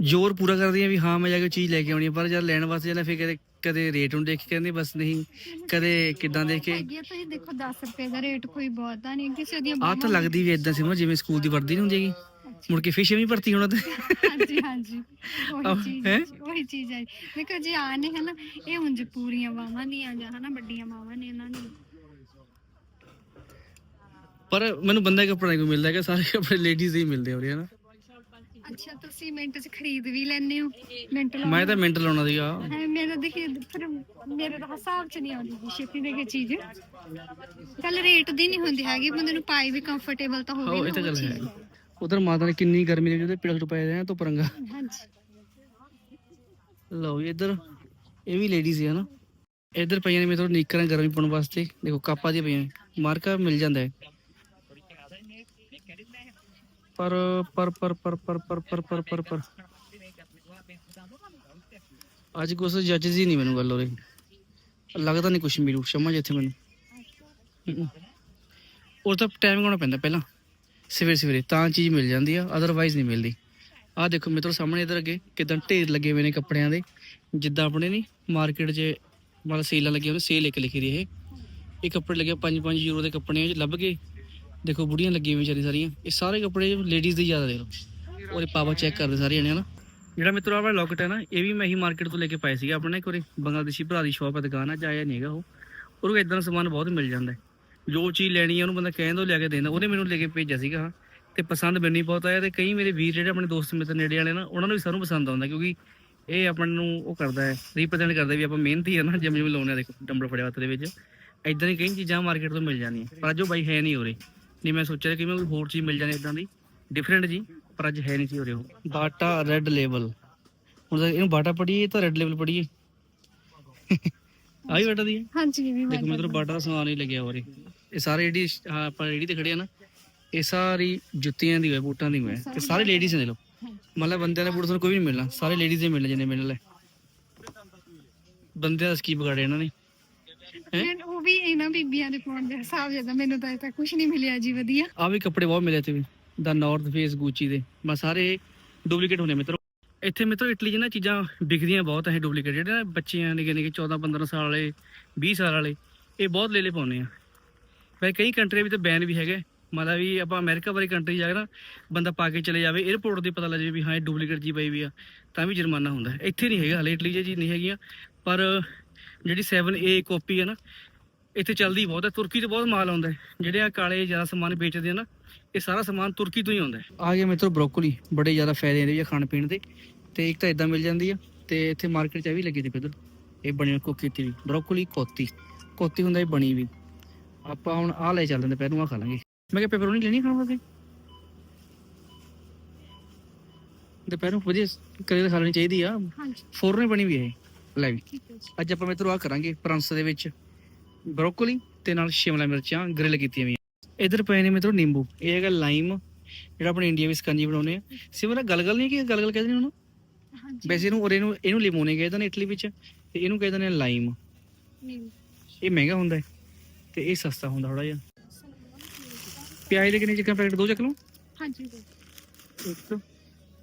ਜ਼ੋਰ ਪੂਰਾ ਕਰਦੀ ਆ ਵੀ ਹਾਂ ਮੈਂ ਜਾ ਕੇ ਚੀਜ਼ ਲੈ ਕੇ ਆਉਣੀ ਹੈ ਪਰ ਜਦ ਲੈਣ ਵਾਸਤੇ ਜਾਂਦਾ ਫਿਰ ਕਦੇ ਕਦੇ ਰੇਟ ਨੂੰ ਦੇਖ ਕੇ ਕਹਿੰਦੇ ਬਸ ਨਹੀਂ ਕਦੇ ਕਿਦਾਂ ਦੇਖ ਕੇ ਹੈਗੀ ਆ ਤੁਸੀਂ ਦੇਖੋ 10 ਰੁਪਏ ਦਾ ਰੇਟ ਕੋਈ ਬਹੁਤਾ ਨਹੀਂ ਕਿਸੇ ਦੀਆਂ ਆਹ ਤਾਂ ਲੱਗਦੀ ਵੀ ਇਦਾਂ ਸਿਮਰ ਜਿਵੇਂ ਸਕੂਲ ਦੀ ਵਰਦੀ ਨਹੀਂ ਹੁੰਦੀ ਹੈਗੀ। ਮੁੜ ਕੇ ਫਿਸ਼ ਵੀ ਭਰਤੀ ਹੋਣਾ ਤੇ। ਹਾਂਜੀ ਹਾਂਜੀ। ਉਹੀ ਚੀਜ਼ ਹੈਂ? ਜੀ, ਉਹੀ ਚੀਜ਼ ਹੈ। ਦੇਖੋ ਜੀ ਆ ਨੇ ਹਨਾ ਇਹ ਉਂਝ ਪੂਰੀਆਂ ਬਾਵਾਂ ਦੀਆਂ ਜਾਂ ਹਨਾ ਵੱਡੀਆਂ ਬਾਵਾਂ ਨੇ ਇਹਨਾਂ ਦੀ ਪਰ ਮੈਨੂੰ ਬੰਦਾ ਕੱਪੜਾ ਨਹੀਂ ਕੋਈ ਮਿਲਦਾ ਹੈਗਾ? ਸਾਰੇ ਕੱਪੜੇ ਲੇਡੀਜ਼ ਦੇ ਹੀ ਮਿਲਦੇ ਹੋ ਰਹੇ ਹਨ। ਅੱਛਾ ਤੁਸੀਂ ਮਿੰਟ 'ਚ ਖਰੀਦ ਵੀ ਲੈਂਦੇ ਹੋ? ਮਿੰਟ ਲਾਉਣ ਮੈਂ ਤਾਂ ਮਿੰਟ ਲਾਉਣਾ ਸੀਗਾ। ਹੈ ਮੇਰਾ ਦੇਖੀ ਫਿਰ ਮੇਰੇ ਤਾਂ ਹਿਸਾਬ 'ਚ ਨਹੀਂ ਆਉਂਦੀ ਜੀ ਛੇਤੀ ਦੇ ਕੇ ਚੀਜ਼। ਕੱਲ ਰੇਟ ਦੀ ਨਹੀਂ ਹੁੰਦੀ ਹੈਗੀ ਬੰਦੇ ਨੂੰ ਪਾਈ ਵੀ ਕੰਫਰਟੇਬਲ ਤਾਂ ਹੋਵੇ ਹਾਂ ਇਹ ਤਾਂ ਗੱਲ ਹੈ ਉਧਰ ਮਾਤਾ ਨੇ ਕਿੰਨੀ ਗਰਮੀ ਦੇ ਵਿੱਚ ਉਹਦੇ ਪਿੜਕ ਟਪਾਏ ਰਹੇ ਆ ਧੁੱਪ ਰੰਗਾ। ਹਾਂਜੀ। ਲਓ ਇੱਧਰ ਇਹ ਵੀ ਲੇਡੀਜ਼ ਹੈ ਨਾ। ਇੱਧਰ ਪਈਆਂ ਨੇ ਮੇਰੇ ਤੋਂ ਨੀਕਰਾਂ ਗਰਮੀ ਪਾਉਣ ਵਾਸਤੇ। ਦੇਖੋ ਕਾਪਾ ਦੀਆਂ ਪਈਆਂ ਮਾਰਕਾ ਮਿਲ ਜਾਂਦਾ ਹੈ। ਪਰ ਪਰ ਪਰ ਪਰ ਪਰ ਪਰ ਪਰ ਪਰ ਪਰ ਪਰ। ਅੱਜ ਕੁਛ ਜੱਜਸ ਹੀ ਨਹੀਂ ਮੈਨੂੰ ਗੱਲ ਹੋ ਰਹੀ। ਲੱਗਦਾ ਨਹੀਂ ਕੁਛ ਮਿਲੂ। ਸਮਝ ਇੱਥੇ ਮੈਨੂੰ। ਉਹ ਤਾਂ ਟਾਈਮ ਕੋਣਾ ਪੈਂਦਾ ਪਹਿਲਾਂ? ਸਵੇਰੇ ਸਵੇਰੇ ਤਾਂ ਚੀਜ਼ ਮਿਲ ਜਾਂਦੀ ਆ ਅਦਰਵਾਈਜ਼ ਨਹੀਂ ਮਿਲਦੀ। ਆਹ ਦੇਖੋ ਮਿੱਤਰੋ, ਸਾਹਮਣੇ ਇਧਰ ਅੱਗੇ ਕਿਦਾਂ ਢੇਰ ਲੱਗੇ ਹੋਏ ਨੇ ਕੱਪੜਿਆਂ ਦੇ। ਜਿੱਦਾਂ ਆਪਣੇ ਨਹੀਂ ਮਾਰਕੀਟ 'ਚ ਮਤਲਬ ਸੇਲਾਂ ਲੱਗੀਆਂ ਉਹਨੇ ਸੇਲ ਇੱਕ ਲਿਖੀ ਦੀ ਇਹ। ਇਹ ਕੱਪੜੇ ਲੱਗੇ 5-5 ਯੂਰੋ ਦੇ ਕੱਪੜੇ ਲੱਭ ਗਏ। ਦੇਖੋ ਬੁੜੀਆਂ ਲੱਗੀਆਂ ਹੋਈਆਂ ਵਿਚਾਰੀ ਸਾਰੀਆਂ। ਇਹ ਸਾਰੇ ਕੱਪੜੇ ਲੇਡੀਜ਼ ਦੇ ਜ਼ਿਆਦਾ ਦੇ ਲਓ। ਔਰ ਪਾਵਾ ਚੈੱਕ ਕਰਦੇ ਸਾਰੇ ਜਣੇ ਹਨਾ। ਜਿਹੜਾ ਮਿੱਤਰੋ ਆਪਣਾ ਲੋਕਟ ਹੈ ਨਾ, ਇਹ ਵੀ ਮੈਂ ਹੀ ਮਾਰਕੀਟ ਤੋਂ ਲੈ ਕੇ ਪਾਏ ਸੀਗਾ ਆਪਣੇ ਕੋਲੇ ਬੰਗਲਾਦੇਸ਼ੀ ਭਰਾ ਦੀ ਸ਼ਾਪ ਹੈ ਦੁਕਾਨ ਆ, ਜਾਇਆ ਨਹੀਂ ਹੈਗਾ ਉਹ। ਉਹਨੂੰ ਇਦਾਂ ਦਾ ਸਮਾਨ ਬਹੁਤ ਮਿਲ ਜਾਂਦਾ। ਹੈ। ਜੋ ਚੀਜ਼ ਲੈਣੀ ਹੈ ਉਹਨੂੰ ਬੰਦਾ ਕਹਿੰਦਾ ਉਹ ਲਿਆ ਕੇ ਦਿੰਦਾ। ਉਹਨੇ ਮੈਨੂੰ ਲੈ ਕੇ ਭੇਜਿਆ ਸੀਗਾ। ਤੇ ਪਸੰਦ ਮੈਨੂੰ ਬਹੁਤ ਆਇਆ ਤੇ ਕਈ ਮੇਰੇ ਵੀਰ ਜਿਹੜੇ ਆਪਣੇ ਦੋਸਤ ਮਿੱਤਰ ਨੇੜੇ ਵਾਲੇ ਨਾ ਉਹਨਾਂ ਨੂੰ ਵੀ ਸਾਨੂੰ ਪਸੰਦ ਆਉਂਦਾ ਕਿਉਂਕਿ ਇਹ ਆਪਾਂ ਨੂੰ ਉਹ ਕਰਦਾ ਹੈ ਰੀਪ੍ਰੈਜ਼ੈਂਟ ਕਰਦਾ ਵੀ ਆਪਾਂ ਮਿਹਨਤੀ ਆ ਨਾ ਜਿਵੇਂ ਜਿਵੇਂ ਲਾਉਣੇ ਆ ਦੇਖੋ ਡੰਬਲ ਫੜਿਆ ਹੱਥ ਦੇ ਵਿੱਚ। ਇਦਾਂ ਦੀ ਕਈ ਚੀਜ਼ਾਂ ਮਾਰਕੀਟ ਤੋਂ ਮਿਲ ਜਾਂਦੀਆਂ ਪਰ ਅੱਜ ਉਹ ਬਾਈ ਹੈ ਨਹੀਂ ਉਰੇ। ਨਹੀਂ ਮੈਂ ਸੋਚਿਆ ਕਿ ਮੈਂ ਕੋਈ ਹੋਰ ਚੀਜ਼ ਮਿਲ ਜਾਣੀ ਇਦਾਂ ਦੀ। ਡਿਫਰੈਂਟ ਜੀ ਪਰ ਅੱਜ ਹੈ ਨਹੀਂ ਸੀ ਉਰੇ ਉਹ। ਬਾਟਾ ਰੈੱਡ ਲੇਬਲ ਹੁਣ ਤਾਂ ਇਹਨੂੰ ਬਾਟਾ ਪੜੀਏ ਤਾਂ ਰੈੱਡ ਲੇਬਲ ਪੜੀਏ ਆਹੀ ਬਾਟਾ ਦੀ ਹਾਂਜੀ ਇਹ ਵੀ ਦੇਖੋ ਮਤਲਬ ਬਾਟਾ ਦਾ ਸਮਾਨ ਹੀ ਲੱਗਿਆ ਉਰੇ। ਇਹ ਸਾਰੇ ਜਿਹੜੀ ਆਹ ਆਪਾਂ ਰੇੜੀ ਤੇ ਖੜੇ ਆ ਨਾ ਇਹ ਸਾਰੀ ਜੁੱਤੀਆਂ ਦੀ ਹੋਏ ਬੂਟਾਂ ਦੀ ਹੋਏ ਤੇ ਸਾਰੇ ਲੇਡੀਜ਼ ਨੇ ਲੋ ਮਤਲਬ ਬੰਦਿਆਂ ਦੇ ਬੂਟ ਤੁਹਾਨੂੰ ਕੋਈ ਵੀ ਨਹੀਂ ਮਿਲਣਾ ਸਾਰੇ ਲੇਡੀਜ਼ ਦੇ ਮਿਲਣੇ ਜਿੰਨੇ ਮਿਲਣ ਲੈ। ਬੰਦਿਆਂ ਦਾ ਸਕੀ ਬਗਾੜੇ ਇਹਨਾਂ ਨੇ। ਮੈਂ ਉਹ ਵੀ ਇਹਨਾਂ ਬੀਬੀਆਂ ਦੇ ਪਾਉਣ ਦੇ ਹਿਸਾਬ ਜਿਹਾ ਮੈਨੂੰ ਤਾਂ ਅਜੇ ਤੱਕ ਕੁਝ ਨਹੀਂ ਮਿਲਿਆ ਜੀ ਵਧੀਆ। ਆ ਵੀ ਕੱਪੜੇ ਬਹੁਤ ਮਿਲੇ ਤੇ ਵੀ ਦਾ ਨਾਰਥ ਫੇਸ ਗੂਚੀ ਦੇ। ਮੈਂ ਸਾਰੇ ਡੁਪਲੀਕੇਟ ਹੁੰਦੇ ਮਿੱਤਰੋ। ਇੱਥੇ ਮਿੱਤਰੋ ਇਟਲੀ 'ਚ ਨਾ ਚੀਜ਼ਾਂ ਵਿਕਦੀਆਂ ਬਹੁਤ ਹੈ ਡੁਪਲੀਕੇਟ ਜਿਹੜੇ ਨਾ ਬੱਚਿਆਂ ਨਿੱਕੇ ਨਿੱਕੇ 14 15 ਸਾਲ ਵਾਲੇ 20 ਸਾਲ ਵਾਲੇ ਇਹ ਬਹੁਤ ਲੇਲੇ ਪਾਉਂਦੇ ਆ। ਵੈਸੇ ਕਈ ਕੰਟਰੀ ਵਿੱਚ ਤਾਂ ਬੈਨ ਵੀ ਹੈਗੇ। ਮਤਲਬ ਵੀ ਆਪਾਂ ਅਮਰੀਕਾ ਵਾਲੀ ਕੰਟਰੀ ਜਾ ਕੇ ਨਾ ਬੰਦਾ ਪਾ ਕੇ ਚਲੇ ਜਾਵੇ 에어ਪੋਰਟ ਤੇ ਪਤਾ ਲੱਗ ਜਾਵੇ ਵੀ ਹਾਂ, ਇਹ ਡੁਪਲੀਕੇਟ ਜੀ ਪਈ ਵੀ ਆ, ਤਾਂ ਵੀ ਜੁਰਮਾਨਾ ਹੁੰਦਾ ਇੱਥੇ ਨਹੀਂ ਹੈਗਾ, ਹਲੇ ਇਟਲੀ 'ਚ ਜੀ ਨਹੀਂ ਹੈਗੀਆਂ। ਪਰ ਜਿਹੜੀ 7A ਕਾਪੀ ਹੈ ਨਾ, ਇੱਥੇ ਚੱਲਦੀ ਬਹੁਤ ਹੈ। ਤੁਰਕੀ ਤੋਂ ਬਹੁਤ ਮਾਲ ਆਉਂਦਾ ਜਿਹੜੇ ਆ ਕਾਲੇ ਜ਼ਿਆਦਾ ਸਮਾਨ ਵੇਚਦੇ ਆ ਨਾ, ਇਹ ਸਾਰਾ ਸਮਾਨ ਤੁਰਕੀ ਤੋਂ ਹੀ ਆਉਂਦਾ ਆ ਗਿਆ ਮਿੱਤਰੋ ਬ੍ਰੋਕਲੀ ਬੜੇ ਜ਼ਿਆਦਾ ਫਾਇਦੇ ਇਹਦੇ ਵੀ ਖਾਣ ਪੀਣ ਦੇ। ਤੇ ਇੱਕ ਤਾਂ ਇਦਾਂ ਮਿਲ ਜਾਂਦੀ ਆ, ਤੇ ਇੱਥੇ ਮਾਰਕੀਟ 'ਚ ਇਹ ਵੀ ਲੱਗੀ ਤੇ ਪਿੱਧਰ ਇਹ ਬਣੀ ਕੋਕੀ 'ਤੇ ਵੀ ਬ੍ਰੋਕਲੀ ਕੋਤੀ। ਕੋਤੀ ਹੁੰਦਾ ਇਹ ਬਣੀ ਵੀ। ਆਪਾਂ ਹੁਣ ਆਹ ਲੈ ਚੱਲਦੇ ਨੂੰ ਆ ਖਾ ਲਾਂਗੇ। ਮੈਂ ਕਿਹਾ ਪੇਪਰੋਨੀ ਲੈਣੀ ਖਾਣ ਵਾਸਤੇ? ਦੁਪਹਿਰ ਨੂੰ ਵਧੀਆ ਕਰੇ ਖਾ ਲੈਣੀ ਚਾਹੀਦੀ ਆ। ਹਾਂਜੀ। ਫੋਰਨ ਬਣੀ ਵੀ ਇਹ। ਲੈ ਵੀ। ਹੈ ਅੱਜ ਆਪਾਂ ਮਿੱਤਰੋ ਆ ਕਰਾਂਗੇ ਫਰਾਂਸ ਦੇ ਵਿੱਚ ਬ੍ਰੋਕਲੀ ਤੇ ਨਾਲ ਸ਼ਿਮਲਾ ਮਿਰਚਾਂ ਗ੍ਰਿਲ ਕੀਤੀਆਂ ਹੋਈਆਂ। ਇਧਰ ਪਏ ਨੇ ਮਿੱਤਰੋ ਨਿੰਬੂ। ਇਹ ਹੈਗਾ ਲਾਈਮ ਜਿਹੜਾ ਆਪਣੇ ਇੰਡੀਆ ਵਿੱਚ ਸਕੰਜੀ ਬਣਾਉਂਦੇ ਆ। ਸਿਮਰ ਗਲਗਲ ਨਹੀਂ ਕਿ ਗਲਗਲ ਕਹਿੰਦੇ ਨੇ ਉਹਨੂੰ? ਹਾਂਜੀ। ਵੈਸੇ ਇਹਨੂੰ ਔਰ ਇਹਨੂੰ ਇਹਨੂੰ ਲਿਮੋਨੇ ਕਹਿੰਦੇ ਨੇ ਇਟਲੀ ਵਿੱਚ ਤੇ ਇਹਨੂੰ ਕਹਿੰਦੇ ਨੇ ਲਾਈਮ। ਇਹ ਮਹਿੰਗਾ ਹੁੰਦਾ ਹੈ। ਤੇ ਇਹ ਸਸਤਾ ਹੁੰਦਾ ਥੋੜਾ ਜਿਹਾ। ਪਿਆਜ਼ ਦੇ ਕਿੰਨੇ ਚਿਕਨ ਪੈਕਟ? ਦੋ ਚੱਕ ਲਓ। ਹਾਂਜੀ ਇੱਕ।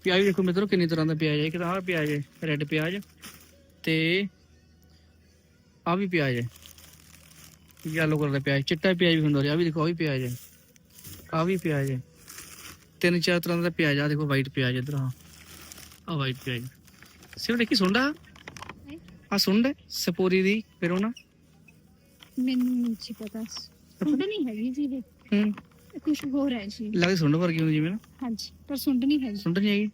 ਪਿਆਜ਼ ਦੇਖੋ ਮਿੱਤਰੋ ਕਿੰਨੀ ਤਰ੍ਹਾਂ ਦਾ ਪਿਆਜ਼ ਹੈ। ਇੱਕ ਤਾਂ ਆਹ ਪਿਆਜ਼ ਹੈ ਰੈੱਡ ਪਿਆਜ਼। ਤੇ ਆ ਵੀ ਪਿਆਜ਼ ਹੈ। ਯੈਲੋ ਕਲਰ ਦਾ ਪਿਆਜ਼ ਚਿੱਟਾ ਪਿਆਜ਼ ਵੀ ਹੁੰਦਾ। ਆ ਵੀ ਦੇਖੋ ਆ ਵੀ ਪਿਆਜ਼ ਹੈ। ਆ ਵੀ ਪਿਆਜ਼ ਹੈ। ਤਿੰਨ ਚਾਰ ਤਰ੍ਹਾਂ ਦਾ ਪਿਆਜ਼ ਆ ਦੇਖੋ ਵਾਈਟ ਪਿਆਜ਼ ਇਧਰ ਆ ਆ ਵਾਈਟ ਪਿਆਜ਼। ਸਿਰ ਦੇਖੀ ਸੁੰਡਾ ਆ ਸੁੰਡ ਸਪੋਰੀ ਦੀ ਫਿਰ ਉਹ ਨਾ? ਮੈਨੂੰ ਨਹੀਂ ਜੀ ਪਤਾ। ਸੁੰਡ ਨਹੀਂ ਹੈਗੀ ਜੀ ਇਹ। ਹੂੰ। ਕੁਝ ਹੋਰ ਹੈ ਜੀ। ਲੱਗਦੀ ਸੁੰਡ ਵਰਗੀ ਹੁੰਦੀ ਜਿਵੇਂ ਨਾ। ਹਾਂਜੀ ਪਰ ਸੁੰਡ ਨਹੀਂ ਹੈਗੀ। ਸੁੰਡ ਨਹੀਂ ਹੈਗੀ।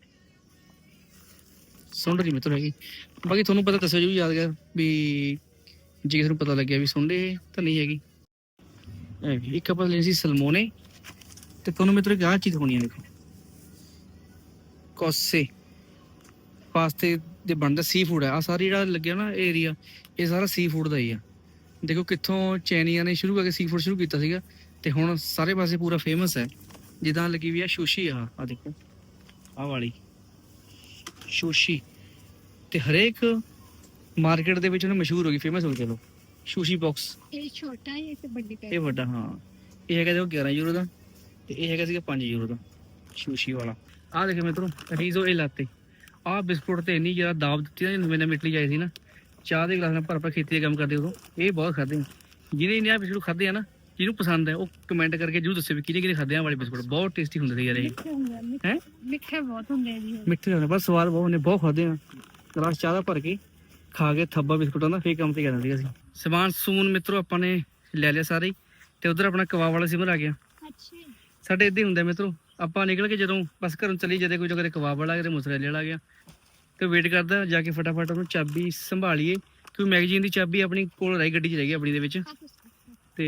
ਸੁੰਡ ਨਹੀਂ ਮਿੱਤਰ ਹੈਗੀ। ਬਾਕੀ ਤੁਹਾਨੂੰ ਪਤਾ ਦੱਸਿਓ ਜੀ ਯਾਦ ਕਰ ਵੀ ਜੇ ਕਿਸੇ ਨੂੰ ਪਤਾ ਲੱਗਿਆ ਵੀ ਸੁੰਡ ਇਹ ਤਾਂ ਨਹੀਂ ਹੈਗੀ। ਇਹ ਵੀ ਇੱਕ ਆਪਾਂ ਲੈਣੀ ਸੀ ਸਲਮੋਨੇ। ਤੇ ਤੁਹਾਨੂੰ ਮਿੱਤਰ ਆਹ ਚੀਜ਼ ਹੋਣੀ ਹੈ ਦੇਖੋ। ਕੋਸੇ। ਪਾਸਤੇ ਦੇ ਬਣਦਾ ਸੀ ਫੂਡ ਹੈ ਆ ਸਾਰੀ ਜਿਹੜਾ ਲੱਗਿਆ ਨਾ ਏਰੀਆ ਇਹ ਸਾਰਾ ਸੀ ਫੂਡ ਦਾ ਹੀ ਆ। ਦੇਖੋ ਕਿੱਥੋਂ ਚੈਨੀਆਂ ਨੇ ਸ਼ੁਰੂ ਕਰਕੇ ਸੀ ਫੂਡ ਸ਼ੁਰੂ ਕੀਤਾ ਸੀਗਾ ਤੇ ਹੁਣ ਸਾਰੇ ਪਾਸੇ ਪੂਰਾ ਫੇਮਸ ਹੈ। ਜਿੱਦਾਂ ਲੱਗੀ ਵੀ ਆ ਸ਼ੂਸ਼ੀ ਆ ਆ ਦੇਖੋ ਆ ਵਾਲੀ। ਸ਼ੂਸ਼ੀ। ਤੇ ਹਰੇਕ ਮਾਰਕੀਟ ਦੇ ਵਿੱਚ ਉਹਨੇ ਮਸ਼ਹੂਰ ਹੋ ਗਈ ਫੇਮਸ ਹੋ ਗਈ ਚਲੋ। ਸ਼ੂਸ਼ੀ ਬਾਕਸ ਇਹ ਛੋਟਾ ਹੈ ਇਹ ਤੇ ਵੱਡੀ ਪੈ ਇਹ ਵੱਡਾ ਹਾਂ। ਇਹ ਹੈਗਾ ਦੇਖੋ 11 ਯੂਰੋ ਦਾ ਤੇ ਇਹ ਹੈਗਾ ਸੀਗਾ 5 ਯੂਰੋ ਦਾ ਸ਼ੂਸ਼ੀ ਵਾਲਾ। ਆਹ ਦੇਖੋ ਮਿੱਤਰੋ ਰੀਜ਼ੋ ਇਹ ਲਾਤੇ ਆਹ ਬਿਸਕੁਟ ਤੇ ਇੰਨੀ ਜ਼ਿਆਦਾ ਦਾਬ ਦਿੱਤੀ ਨਾ ਨਵੇਂ ਨਵੇਂ ਇਟਲੀ ਜਾਏ ਸੀ ਨਾ। ਚਾਹ ਦੇ ਗਲਾਸ ਨਾਲ ਭਰ ਭਰ ਖੇਤੀ ਦਾ ਕੰਮ ਕਰਦੇ ਉਦੋਂ। ਇਹ ਬਹੁਤ ਖਾਦੇ ਜਿਹਨੇ ਇਹਨੇ ਬਿਸਕੁਟ ਖਾਦੇ ਆ ਨਾ ਜਿਹਨੂੰ ਪਸੰਦ ਹੈ ਉਹ ਕਮੈਂਟ ਕਰਕੇ ਜਰੂਰ ਦੱਸਿਓ ਵੀ ਕਿਹਨੇ ਕਿਹਨੇ ਖਾਦੇ ਆ ਵਾਲੇ ਬਿਸਕੁਟ। ਬਹੁਤ ਟੇਸਟੀ ਹੁੰਦੇ ਸੀ ਯਾਰ ਇਹ। ਹੁੰਦੇ ਹੈਂ? ਮਿੱਠੇ ਬਹੁਤ ਹੁੰਦੇ ਜੀ। ਮਿੱਠੇ ਹੁੰਦੇ ਬਸ ਸਵਾਦ ਬਹੁਤ ਨੇ ਬਹੁਤ ਖਾਦੇ ਆ। ਗਲਾਸ ਚਾਹ ਦਾ ਭਰ ਕੇ ਖਾ ਕੇ ਥੱਬਾ ਬਿਸਕੁਟਾਂ ਦਾ ਫੇਰ ਕੰਮ ਤੇ ਸੀਗਾ ਅਸੀਂ। ਸਮਾਨ ਸਮੂਨ ਮਿੱਤਰੋ ਆਪਾਂ ਨੇ ਲੈ ਲਿਆ ਸਾਰੇ ਤੇ ਉਧਰ ਆਪਣਾ ਕਬਾਬ ਵਾਲਾ ਸਿਮਰ ਆ ਗਿਆ। ਅੱਛਾ ਸਾਡੇ ਇੱਦਾਂ ਹੀ ਹੁੰਦਾ ਮਿੱਤਰੋ। ਆਪਾਂ ਨਿਕਲ ਕੇ ਜਦੋਂ ਬਸ ਘਰੋਂ ਚਲੀ ਜਦੇ ਕੋਈ ਜਗ੍ਹਾ ਕਬਾਬ ਵਾਲਾ ਕਿਤੇ ਮੁਸਰੇਲੇ ਵਾਲਾ ਗਿਆ। ਤੇ ਵੇਟ ਕਰਦਾ ਜਾ ਕੇ ਫਟਾਫਟ ਉਹਨੂੰ ਚਾਬੀ ਸੰਭਾਲੀਏ ਕਿਉਂਕਿ ਮੈਗਜ਼ੀਨ ਦੀ ਚਾਬੀ ਆਪਣੀ ਕੋਲ ਰਹੀ ਗੱਡੀ 'ਚ ਰਹਿ ਗਈ ਆਪਣੀ ਦੇ ਵਿੱਚ। ਤੇ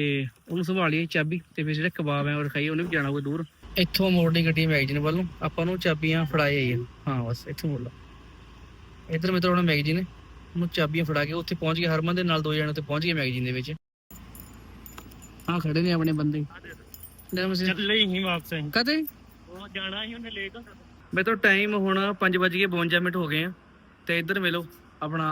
ਉਹਨੂੰ ਸੰਭਾਲੀਏ ਚਾਬੀ ਤੇ ਫਿਰ ਜਿਹੜੇ ਕਬਾਬ ਹੈ ਉਹ ਰਖਾਈਏ ਉਹਨੇ ਵੀ ਜਾਣਾ ਹੋਵੇ ਦੂਰ। ਇੱਥੋਂ ਮੋੜਨੀ ਗੱਡੀ ਮੈਗਜ਼ੀਨ ਵੱਲ ਆਪਾਂ ਨੂੰ ਚਾਬੀਆਂ ਫੜਾਏ ਆਈਏ ਹਾਂ ਬਸ ਇੱਥੋਂ ਮੋੜ ਲਾ। ਇੱਧਰ ਮਿੱਤਰੋ ਹੁਣ ਮੈਗਜ਼ੀਨ ਉਹਨੂੰ ਚਾਬੀਆਂ ਫੜਾ ਕੇ ਉੱਥੇ ਪਹੁੰਚ ਗਏ ਹਰਮਨ ਦੇ ਨਾਲ ਦੋ ਜਣੇ ਉੱਥੇ ਪਹੁੰਚ ਗਏ ਮੈਗਜ਼ੀਨ ਦੇ ਵਿੱਚ। ਹਾਂ ਖੜੇ ਨੇ ਆਪਣੇ ਬੰਦੇ। ਚੱਲੇ ਹੀ ਵਾਪਸ ਕਦੇ ਉਹ ਜਾਣਾ ਹੀ ਉਹਨੇ ਲੇਟ ਮੈਂ ਤਾਂ ਟਾਈਮ ਹੁਣ 5:52 ਮਿੰਟ ਹੋ ਗਏ ਆ। ਤੇ ਇੱਧਰ ਮਿਲੋ ਆਪਣਾ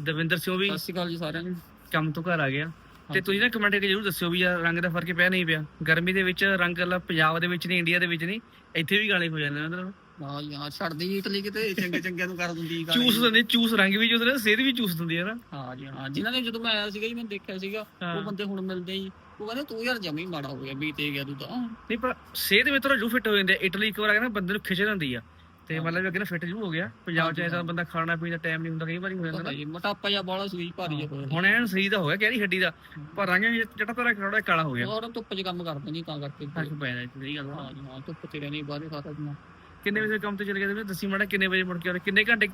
ਦਵਿੰਦਰ ਸਿੰਘ ਵੀ ਸਤਿ ਸ਼੍ਰੀ ਅਕਾਲ ਜੀ ਸਾਰਿਆਂ ਨੂੰ। ਕੰਮ ਤੋਂ ਘਰ ਆ ਗਿਆ। ਤੇ ਤੁਸੀਂ ਨਾ ਕਮੈਂਟ ਕਰਕੇ ਜਰੂਰ ਦੱਸਿਓ ਵੀ ਯਾਰ ਰੰਗ ਦਾ ਫ਼ਰਕ ਪਿਆ ਨਹੀਂ ਪਿਆ। ਗਰਮੀ ਦੇ ਵਿੱਚ ਰੰਗ ਅਲਾ ਪੰਜਾਬ ਦੇ ਵਿੱਚ ਨਹੀਂ ਇੰਡੀਆ ਦੇ ਵਿੱਚ ਨਹੀਂ ਇੱਥੇ ਵੀ ਕਾਲੇ ਹੋ ਜਾਂਦੇ ਨੇ ਮਤਲਬ। ਹਾਂ ਯਾਰ ਛੱਡਦੀ ਇਟਲੀ ਕਿਤੇ ਚੰਗੇ ਚੰਗਿਆਂ ਨੂੰ ਕਰ ਦਿੰਦੀ ਗਾਲੀ। ਚੂਸ ਦਿੰਦੇ ਚੂਸ ਰੰਗ ਵੀ ਚੂਸ ਦਿੰਦੇ ਸਿਹਤ ਵੀ ਚੂਸ ਦਿੰਦੀ ਹੈ ਨਾ। ਹਾਂ ਜੀ ਹਾਂ ਜਿਨ੍ਹਾਂ ਨੇ ਜਦੋਂ ਮੈਂ ਆਇਆ ਸੀਗਾ ਜੀ ਮੈਂ ਦੇਖਿਆ ਸੀਗਾ। ਉਹ ਬੰਦੇ ਹੁਣ ਮਿਲਦੇ ਹੀ ਉਹ ਕਹਿੰਦੇ ਤੂੰ ਯਾਰ ਜਮੀ ਮਾੜਾ ਹੋ ਗਿਆ ਬੀਤੇ ਗਿਆ ਤੂੰ ਤਾਂ। ਨਹੀਂ ਪਰ ਸਿਹਤ ਵੀ ਥੋੜਾ ਜੂ ਫਿੱਟ ਹੋ ਜਾਂਦੇ। ਇਟਲੀ ਇੱਕ ਵਾਰ ਆ ਕੇ ਨਾ ਬੰਦੇ ਨੂੰ ਖਿੱਚ ਲੈਂਦੀ ਆ। ਤੇ ਹਾਂ। ਮਤਲਬ ਅੱਗੇ ਨਾ ਫਿੱਟ ਜੂ ਹੋ ਗਿਆ। ਪੰਜਾਬ ਚ ਐਸਾ ਹਾਂ। ਬੰਦਾ ਖਾਣਾ ਪੀਣ ਦਾ ਟਾਈਮ ਨਹੀਂ ਹੁੰਦਾ ਕਈ ਵਾਰੀ ਹੋ ਜਾਂਦਾ ਨਾ। ਜੀ ਮੋਟਾਪਾ ਜਿਹਾ ਬਾਲਾ ਸਰੀਰ ਭਾਰੀ ਹੋਇਆ। ਹੁਣ ਐਨ ਸਹੀ ਦਾ ਹੋ ਗਿਆ ਕਹਿਰੀ ਹੱਡੀ ਦਾ। ਪਰ ਰੰਗ ਜਿਹੜਾ ਤੇਰਾ ਥੋੜਾ ਕਾਲਾ ਹੋ ਗਿਆ। ਹੋਰ ਧੁੱਪ 'ਚ ਕੰਮ ਕਰਦੇ ਨਹੀਂ ਤਾਂ ਕਰਕੇ। ਫ਼ਰਕ ਪੈ ਜਾਂਦਾ ਸਹੀ ਗੱਲ। ਹਾਂ ਜੀ ਹਾਂ ਧੁੱਪ 'ਚ ਰਹਿਣੀ ਬਾਹਰ ਖਾਤਾ ਜੀ ਕਿੰਨੇ ਵਜੇ ਕੰਮ ਤੇ ਚਲੇ ਗਏ? ਤੇ ਦੱਸੀ ਮਾੜਾ ਕਿੰਨੇ ਵਜੇ ਮੁੜ ਕੇ ਆਉਣਾ ਕਿੰਨੇ ਘੰਟੇ?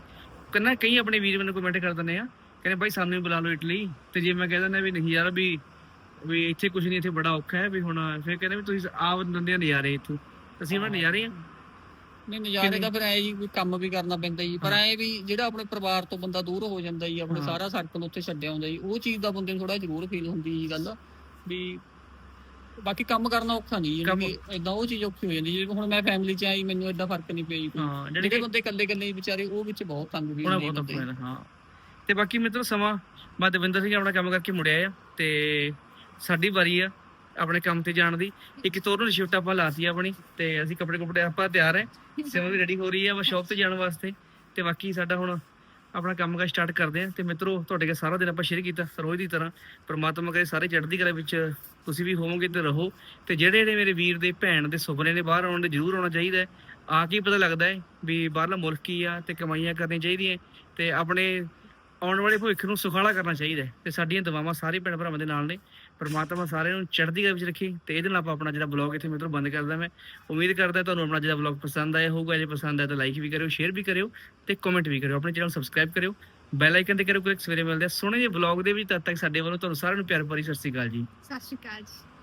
ਕਹਿੰਦਾ ਕਈ ਆਪਣੇ ਵੀਰ ਮੈਨੂੰ ਕਮੈਂਟ ਕਰ ਦਿੰਦੇ ਆ। ਕਹਿੰਦੇ ਭਾਈ ਸਾਨੂੰ ਵੀ ਬੁਲਾ ਲਓ ਇਟਲੀ ਤੇ ਜੇ ਮੈਂ ਕਹਿ ਦਿੰਦਾ ਵੀ ਨਹੀਂ ਯਾਰ ਵੀ ਵੀ ਇੱਥੇ ਕੁਝ ਨਹੀਂ ਇੱਥੇ ਬੜਾ ਔਖਾ ਹੈ ਵੀ ਹੁਣ ਫਿਰ ਕਹਿੰਦੇ ਵੀ ਤੁਸੀਂ ਆਪ ਦਿੰਦੇ ਨਜ਼ਾਰੇ ਇੱਥੋਂ। ਅਸੀਂ ਉਹਨਾਂ ਨਜ਼ਾਰੇ ਆ। ਨਹੀਂ ਨਜ਼ਾਰੇ ਦਾ ਫਿਰ ਐ ਜੀ ਕੋਈ ਕੰਮ ਵੀ ਕਰਨਾ ਪੈਂਦਾ ਜੀ। ਪਰ ਐ ਵੀ ਜਿਹੜਾ ਆਪਣੇ ਪਰਿਵਾਰ ਤੋਂ ਬੰਦਾ ਦੂਰ ਹੋ ਜਾਂਦਾ ਜੀ ਆਪਣੇ। ਸਾਰਾ ਸਰਕਲ ਉੱਥੇ ਛੱਡਿਆ ਹੁੰਦਾ ਜੀ ਉਹ ਚੀਜ਼ ਦਾ ਬੰਦੇ ਨੂੰ ਥੋੜਾ ਜ਼ਰੂਰ ਫੀਲ ਹੁੰਦੀ ਜੀ ਗੱਲ। ਵੀ ਬਾਕੀ ਕੰਮ ਕਰਨਾ ਔਖਾ ਨਹੀਂ ਕਿ ਇਦਾਂ ਉਹ ਚੀਜ਼ ਔਖੀ ਹੋ ਜਾਂਦੀ ਜਿਵੇਂ ਹੁਣ ਮੈਂ ਫੈਮਿਲੀ ਚ ਆਈ ਮੈਨੂੰ ਏਦਾਂ ਫ਼ਰਕ ਨਹੀਂ ਪਿਆ ਜੀ ਜਿਹੜੇ ਜਿਹੜੇ ਬੰਦੇ ਇਕੱਲੇ ਇਕੱਲੇ ਵਿਚਾਰੇ ਉਹ ਵਿੱਚ ਬਹੁਤ ਤੰਗ ਵੀ ਹੁੰਦੇ ਹੈ। ਤੇ ਬਾਕੀ ਮਿੱਤਰੋ ਸਮਾਂ ਮੈਂ ਦਵਿੰਦਰ ਸਿੰਘ ਆਪਣਾ ਕੰਮ ਕਰਕੇ ਮੁੜਿਆ ਆ ਤੇ ਸਾਡੀ ਵਾਰੀ ਆ ਆਪਣੇ ਕੰਮ ਤੇ ਜਾਣ ਦੀ। ਇੱਕ ਤੋਰ ਸ਼ਿਫਟ ਆਪਾਂ ਲਾਤੀ ਆ ਆਪਣੀ ਤੇ ਅਸੀਂ ਕੱਪੜੇ ਕੁਪੜੇ ਆਪਾਂ ਤਿਆਰ ਹੈ ਸਿਮਰ ਵੀ ਰੈਡੀ ਹੋ ਰਹੀ ਆ, ਬਸ ਸ਼ਾਪ ਤੇ ਜਾਣ ਵਾਸਤੇ। ਤੇ ਬਾਕੀ ਸਾਡਾ ਹੁਣ ਆਪਣਾ ਕੰਮ ਕਾ ਸਟਾਰਟ ਕਰਦੇ ਆ। ਤੇ ਮਿੱਤਰੋ, ਤੁਹਾਡੇ ਕੇ ਸਾਰਾ ਦਿਨ ਆਪਾਂ ਸ਼ੇਅਰ ਕੀਤਾ, ਰੋਜ਼ ਦੀ ਤਰ੍ਹਾਂ। ਪ੍ਰਮਾਤਮਾ ਕਰੇ ਸਾਰੇ ਚੜ੍ਹਦੀ ਕਲਾ ਵਿੱਚ ਤੁਸੀਂ ਵੀ ਹੋਵੋਗੇ ਤੇ ਰਹੋ। ਤੇ ਜਿਹੜੇ ਜਿਹੜੇ ਮੇਰੇ ਵੀਰ ਦੇ ਭੈਣ ਦੇ ਸੁਪਨੇ ਨੇ ਬਾਹਰ ਆਉਣ ਦੇ, ਜ਼ਰੂਰ ਆਉਣਾ ਚਾਹੀਦਾ ਹੈ ਆ ਕੇ ਪਤਾ ਲੱਗਦਾ ਹੈ ਵੀ ਬਾਹਰਲਾ ਮੁਲਕ ਕੀ ਆ ਤੇ ਕਮਾਈਆਂ ਕਰਨੀਆਂ ਚਾਹੀਦੀਆਂ ਤੇ ਆਪਣੇ ਆਉਣ ਵਾਲੇ ਭਵਿੱਖ ਨੂੰ ਸੁਖਾਲਾ ਕਰਨਾ ਚਾਹੀਦਾ ਹੈ ਤੇ ਸਾਡੀਆਂ ਦੁਆਵਾਂ ਸਾਰੇ ਭੈਣ ਭਰਾਵਾਂ ਦੇ ਨਾਲ ਨੇ। ਪਰਮਾਤਮਾ ਸਾਰਿਆਂ ਨੂੰ ਚੜ੍ਹਦੀ ਕਲਾ ਵਿੱਚ ਰੱਖੇ ਤੇ ਇਹਦੇ ਨਾਲ ਆਪਾਂ ਆਪਣਾ ਜਿਹੜਾ ਬਲੌਗ ਇੱਥੇ ਮਿੱਤਰੋ ਬੰਦ ਕਰਦਾ ਮੈਂ। ਉਮੀਦ ਕਰਦਾ ਤੁਹਾਨੂੰ ਆਪਣਾ ਜਿਹੜਾ ਬਲੌਗ ਪਸੰਦ ਆਇਆ ਹੋਊਗਾ, ਜੇ ਪਸੰਦ ਆਇਆ ਤਾਂ ਲਾਈਕ ਵੀ ਕਰਿਓ ਸ਼ੇਅਰ ਵੀ ਕਰਿਓ ਤੇ ਕਮੈਂਟ ਵੀ ਕਰਿਓ। ਆਪਣੇ ਚੈਨਲ ਸਬਸਕ੍ਰਾਈਬ ਕਰਿਓ। ਬੈਲ ਆਈਕਨ ਤੇ ਕਰਿਓ ਕਲਿੱਕ ਸਵੇਰੇ ਮਿਲਦੇ ਆ। ਸੋਹਣੇ ਜਿਹੇ ਬਲੌਗ ਦੇ ਵਿੱਚ ਤਦ ਤੱਕ ਸਾਡੇ ਵੱਲੋਂ ਤੁਹਾਨੂੰ ਸਾਰਿਆਂ ਨੂੰ ਪਿਆਰ ਭਰੀ ਸਤਿ ਸ਼੍ਰੀ ਅਕਾਲ ਜੀ। ਸਤਿ ਸ਼੍ਰੀ ਅਕਾਲ ਜੀ।